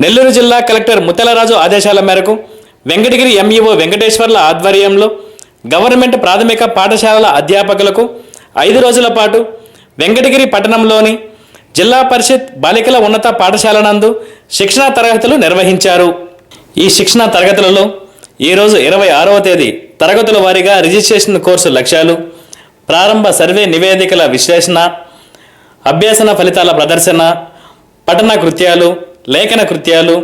నెల్లూరు జిల్లా కలెక్టర్ ముత్తలరాజు ఆదేశాల మేరకు వెంకటగిరి ఎంఈఓ వెంకటేశ్వర్ల ఆధ్వర్యంలో గవర్నమెంట్ ప్రాథమిక పాఠశాలల అధ్యాపకులకు ఐదు రోజుల పాటు వెంకటగిరి పట్టణంలోని జిల్లా పరిషత్ బాలికల ఉన్నత పాఠశాల నందు శిక్షణా తరగతులు నిర్వహించారు. ఈ శిక్షణా తరగతులలో ఈరోజు ఇరవై ఆరవ తేదీ తరగతుల వారీగా రిజిస్ట్రేషన్ కోర్సు లక్ష్యాలు ప్రారంభ సర్వే నివేదికల విశ్లేషణ అభ్యసన ఫలితాల ప్రదర్శన పఠన కృత్యాలు లేఖన కృత్యాలు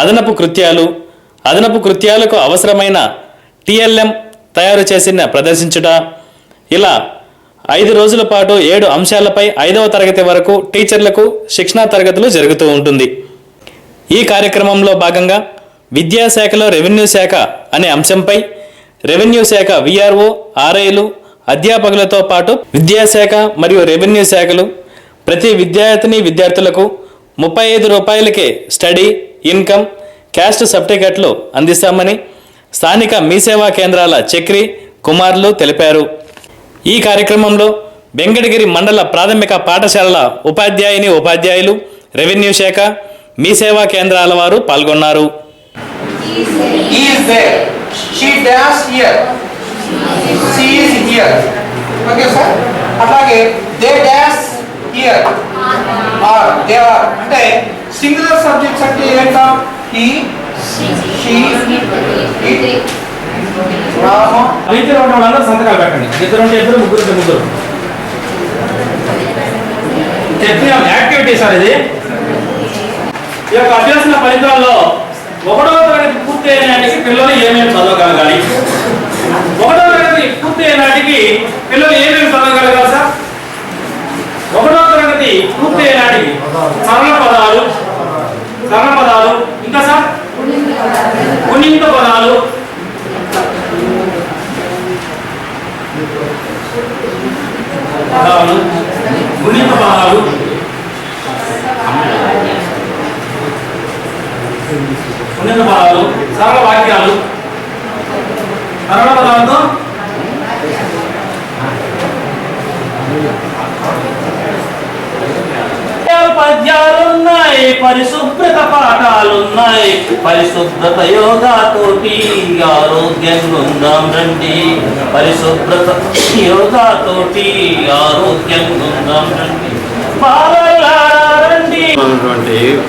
అదనపు కృత్యాలు అదనపు కృత్యాలకు అవసరమైన టిఎల్ఎం తయారు చేసిన ప్రదర్శించుట. ఇలా ఐదు రోజుల పాటు ఏడు అంశాలపై ఐదవ తరగతి వరకు టీచర్లకు శిక్షణా తరగతులు జరుగుతూ ఉంటుంది. ఈ కార్యక్రమంలో భాగంగా విద్యాశాఖలో రెవెన్యూ శాఖ అనే అంశంపై రెవెన్యూ శాఖ విఆర్ఓ ఆర్ఐలు అధ్యాపకులతో పాటు విద్యాశాఖ మరియు రెవెన్యూ శాఖలు ప్రతి విద్యార్థిని విద్యార్థులకు ముప్పై ఐదు రూపాయలకే స్టడీ ఇన్కమ్ క్యాస్ట్ సర్టిఫికెట్లు అందిస్తామని స్థానిక మీసేవా కేంద్రాల చక్రి కుమార్లు తెలిపారు. ఈ కార్యక్రమంలో వెంకటగిరి మండల ప్రాథమిక పాఠశాలల ఉపాధ్యాయుని ఉపాధ్యాయులు రెవెన్యూ శాఖ మీ సేవా కేంద్రాల వారు పాల్గొన్నారు. He ఆర్ దే ఆర్ అంటే సింగులర్ సబ్జెక్ట్స్ అంటే ఏంటా ఈ షీ రామ. ఇద్దరు ఉన్న వాళ్ళందరూ సంతకాలు పెట్టండి. ఇద్దరు ఉంటే ఇద్దరు ముగ్గురు ముగ్గురు. చెప్పిన యాక్టివిటీ సార్ ఇది. ఈ యొక్క అభ్యసన ఫలితాల్లో ఒకటో తరగతి పూర్తి అయిన నాటికి పిల్లలు ఏమేమి చదవగలగాలి? ఒకటో తరగతి పూర్తి అయిన నాటికి పిల్లలు ఏమేమి చదవగలగాలి సార్ పూర్తి అయిన సరళ పదాలు సరళ పదాలు. ఇంకా సార్? గుణింత పదాలు. పదాలు గుణిత పదాలు. గుణిత పదాలు సరళ వాక్యాలు. సరళ పదాలతో పరిశుభ్రత యోగాతోటి ఆరోగ్యంగా ఉందాం రండి పరిశుభ్రత యోగాతోటి ఆరోగ్యంగా ఉందాం రండి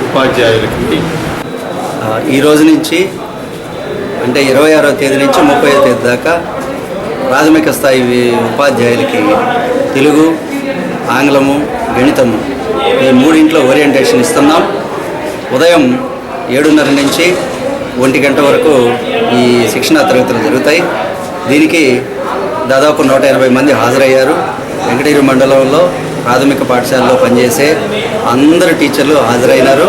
ఉపాధ్యాయులకి ఈ రోజు నుంచి అంటే ఇరవై ఆరో తేదీ నుంచి ముప్పై తేదీ దాకా ప్రాథమిక స్థాయి ఉపాధ్యాయులకి తెలుగు ఆంగ్లము గణితము ఈ మూడింట్లో ఓరియంటేషన్ ఇస్తున్నాం. ఉదయం ఏడున్నర నుంచి ఒంటి గంట వరకు ఈ శిక్షణా తరగతులు జరుగుతాయి. దీనికి దాదాపు నూట ఎనభై మంది హాజరయ్యారు. వెంకటగిరి మండలంలో ప్రాథమిక పాఠశాలలో పనిచేసే అందరు టీచర్లు హాజరైనారు.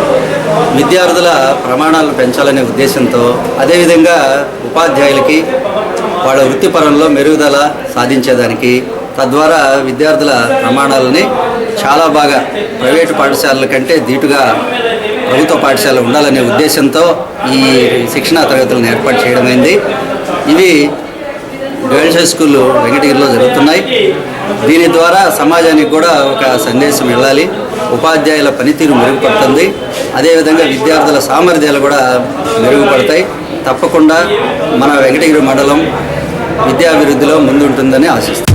విద్యార్థుల ప్రమాణాలను పెంచాలనే ఉద్దేశంతో అదేవిధంగా ఉపాధ్యాయులకి వాళ్ళ వృత్తిపరంలో మెరుగుదల సాధించేదానికి తద్వారా విద్యార్థుల ప్రమాణాలని చాలా బాగా ప్రైవేటు పాఠశాలల కంటే ధీటుగా ప్రభుత్వ పాఠశాల ఉండాలనే ఉద్దేశంతో ఈ శిక్షణా తరగతులను ఏర్పాటు చేయడమైంది ఇవి గర్ల్స్ హై స్కూల్ వెంకటగిరిలో జరుగుతున్నాయి. దీని ద్వారా సమాజానికి కూడా ఒక సందేశం వెళ్ళాలి. ఉపాధ్యాయుల పనితీరు మెరుగుపడుతుంది. అదేవిధంగా విద్యార్థుల సామర్థ్యాలు కూడా మెరుగుపడతాయి. తప్పకుండా మన వెంకటగిరి మండలం విద్యాభివృద్ధిలో ముందుంటుందని ఆశిస్తాం